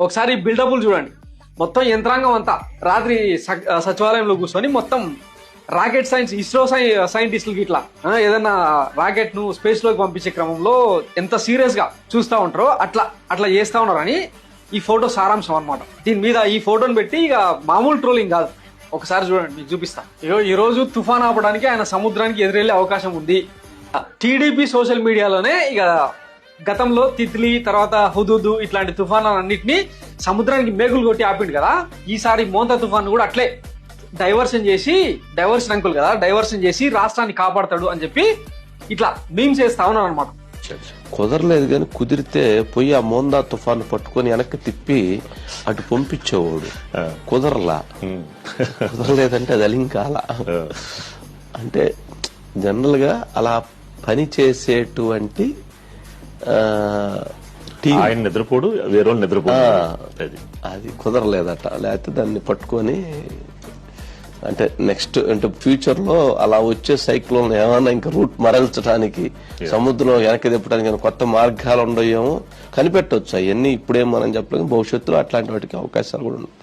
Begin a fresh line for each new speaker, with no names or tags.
ఒకసారి బిల్డప్లు చూడండి. మొత్తం యంత్రాంగం అంతా రాత్రి సచివాలయంలో కూర్చొని మొత్తం రాకెట్ సైన్స్ ఇస్రో సై సైంటిస్టులకి ఇట్లా ఏదైనా రాకెట్ను స్పేస్లోకి పంపించే క్రమంలో ఎంత సీరియస్గా చూస్తూ ఉంటారో అట్లా అట్లా చేస్తా ఉన్నారని ఈ ఫోటో సారాంశం అనమాట దీని మీద ఈ ఫోటోని పెట్టి ఇక మామూలు ట్రోలింగ్ కాదు. ఒకసారి చూడండి మీకు చూపిస్తా. ఇగో ఈ రోజు తుఫాన్ ఆపడానికి ఆయన సముద్రానికి ఎదురెళ్ళే అవకాశం ఉంది. టీడీపీ సోషల్ మీడియాలోనే ఇక గతంలో తిత్లీ తర్వాత హుదుదు ఇట్లాంటి తుఫాన్లన్నింటినీ సముద్రానికి మేకులు కొట్టి ఆపిండు కదా. ఈసారి మోంతా తుఫాన్ కూడా అట్లే. డైవర్షన్ చేసి డైవర్షన్ అంకుల్ కదా డైవర్షన్ చేసి రాష్ట్రాన్ని కాపాడతాడు అని చెప్పి ఇట్లా మీమ్స్ చేస్తా ఉన్నాను అనమాట
కుదరలేదు కానీ కుదిరితే పోయి ఆ మోందా తుఫాను పట్టుకొని వెనక్కి తిప్పి అటు పంపించేవాడు. కుదరలా. కుదరలేదంటే అది అలింకాల. అంటే జనరల్గా అలా పని చేసేటువంటి
ఆయన నిద్రపోడు వేరే వాళ్ళు నిద్రపోడు. అది.
కుదరలేదట. లేకపోతే దాన్ని పట్టుకొని అంటే నెక్స్ట్ అంటే ఫ్యూచర్లో అలా వచ్చే సైక్లోన్ ఏమైనా ఇంకా రూట్ మరల్చడానికి సముద్రం వెనక్కి తిప్పడానికి కొత్త మార్గాలు ఉండయేమో కనిపెట్టవచ్చు అవన్నీ ఇప్పుడేం మనం చెప్పలేము భవిష్యత్తులో అట్లాంటి వాటికి అవకాశాలు కూడా ఉన్నాయి